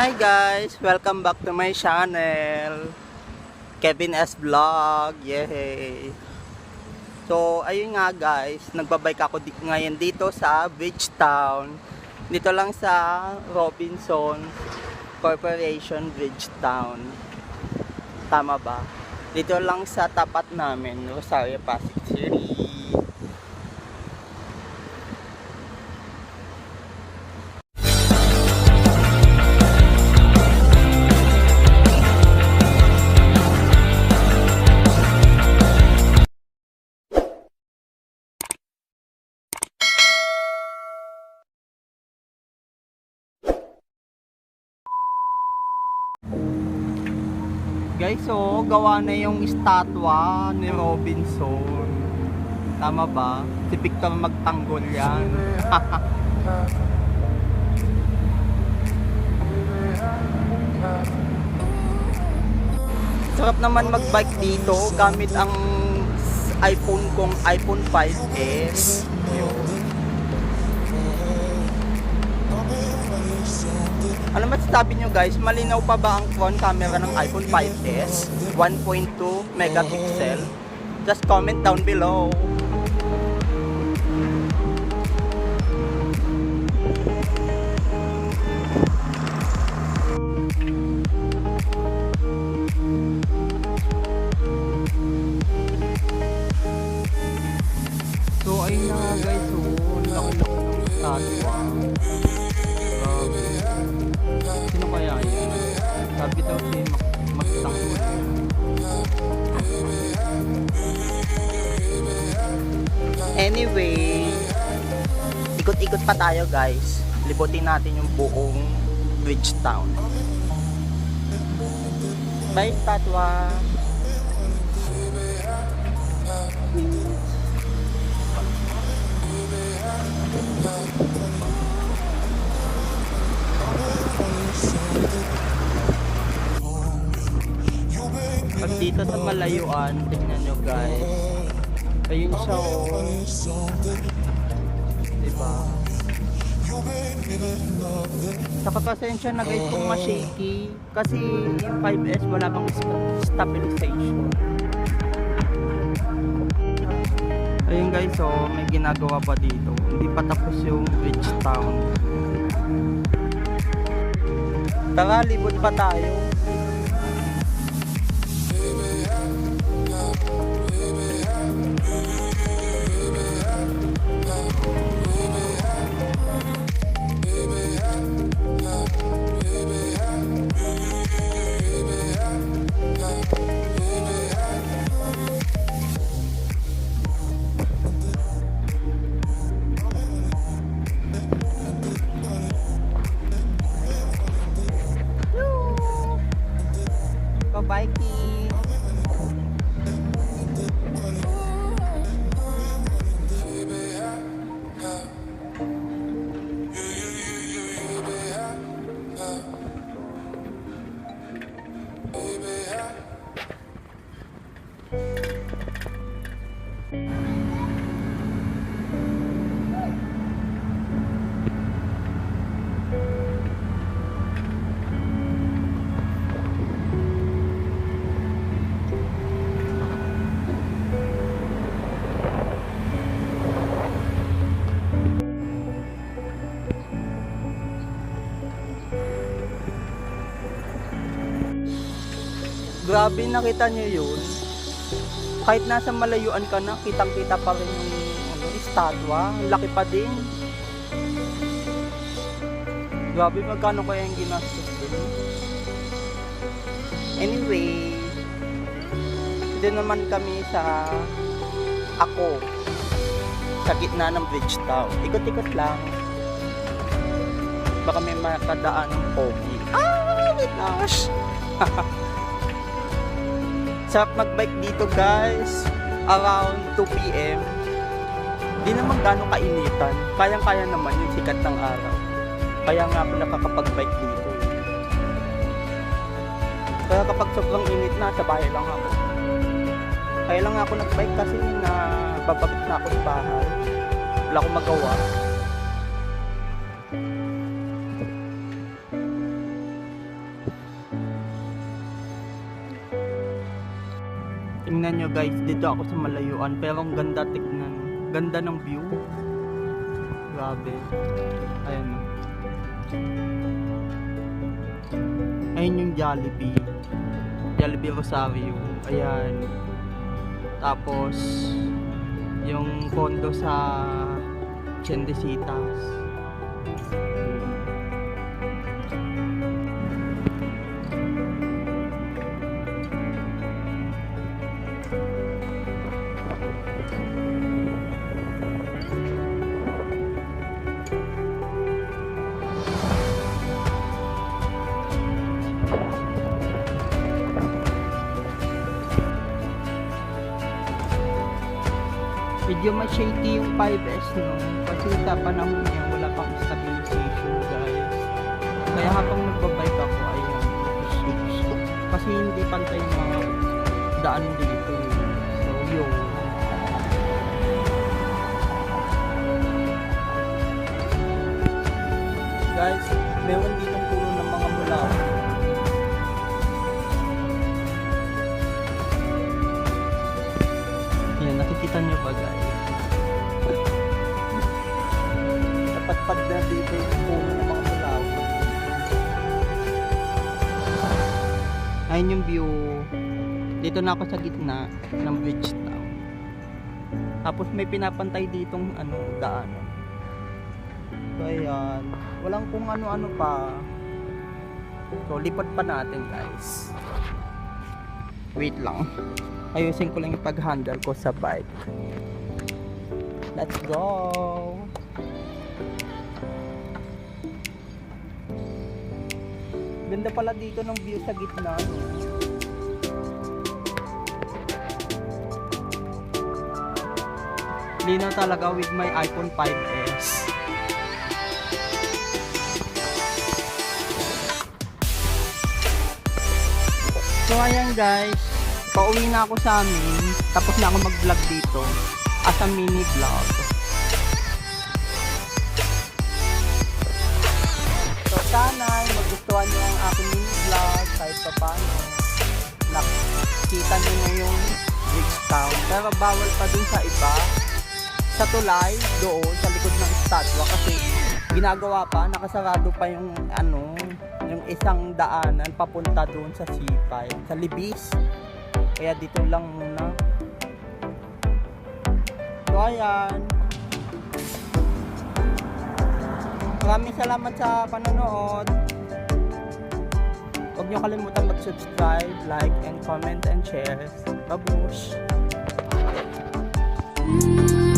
Hi guys! Welcome back to my channel. Kevin S. Vlog. Yay! So, ayun nga guys. Nagbabike ako di- ngayon dito sa Bridgetown. Dito lang sa Robinson Corporation Bridgetown. Tama ba? Dito lang sa tapat namin, Rosario Pasig City. Guys, so gawa na yung estatwa ni Robinson. Tama ba? Si Victor magtanggol yan. Sarap naman magbike dito gamit ang iPhone kong iPhone 5s. Ano masasabi nyo guys, malinaw pa ba ang front camera ng iPhone 5s? 1.2 megapixel? Just comment down below. So ayun na guys, so. Grabe. Sino kaya yun? Sabi daw si Magtanggol. Anyway, ikot-ikot pa tayo guys. Libutin natin yung buong Bridgetown. Bye, Tatwa! Malayuan, tingnan nyo guys. Ayun siya oh. Diba? Saka pasensya na guys kung ma-shaky. Kasi yung 5S wala sta- stabilization. Ayun guys oh, may ginagawa pa dito. Hindi pa tapos yung Bridgetown. Tara, libot pa tayo. Grabe nakita nyo yun. Kahit nasa malayuan ka na, kitang-kita pa rin yung ano, estatwa. Laki pa din. Grabe magkano kaya yung ginastos dun. Anyway, doon naman kami sa ako sa gitna ng Bridgetown. Ikot-ikot lang. Baka may makadaan ng pogi. Ah, my gosh! Sarap magbike dito guys. Around 2 p.m. Di naman gano'ng kainitan. Kayang-kaya naman yung sikat ng araw. Kaya nga ako nakakapag-bike dito. Kaya kapag sobrang init na, sa bahay lang ako. Kaya lang ako nagbike kasi na bababit na ako sa bahay. Wala akong magawa. Guys, dito ako sa malayuan. Pero ang ganda tignan. Ganda ng view. Grabe. Ayan. o. Ayun yung Jollibee. Jollibee Rosario. Ayan. Tapos, yung condo sa Chendesitas. Medyo mas shaky yung 5S no. Kasi sa panahon niya wala pang stabilization guys. Kaya habang nagbabike ako ayun. Kasi hindi pantay yung mga daan dito. So yun. Guys, meron ditong puno ng mga mulaw. Nakikita niyo ba guys? Napatpad na dito yung puno ng mga mulaw. Ayun yung view. Dito na ako sa gitna ng beach town. Tapos may pinapantay ditong ano, daanan. So ayan. Walang kung ano-ano pa. So lipat pa natin guys. Wait lang. Ayusin ko lang yung pag-handle ko sa bike. Let's go! Ganda pala dito ng view sa gitna. no? Linaw talaga with my iPhone 5s. So ayan guys, pauwi na ako sa amin. Tapos na ako mag-vlog dito as a mini vlog. So sana aking vlog kahit pa paano. Nakita niyo na yung bridge town. Pero bawal pa dun sa iba. Sa tulay, doon, sa likod ng estatwa kasi ginagawa pa, nakasarado pa yung ano, yung isang daanan papunta doon sa C5, sa Libis. Kaya dito lang muna. So ayan. Maraming salamat sa panonood. Huwag niyo kalimutan mag-subscribe, like, and comment, and share. Babush! Thank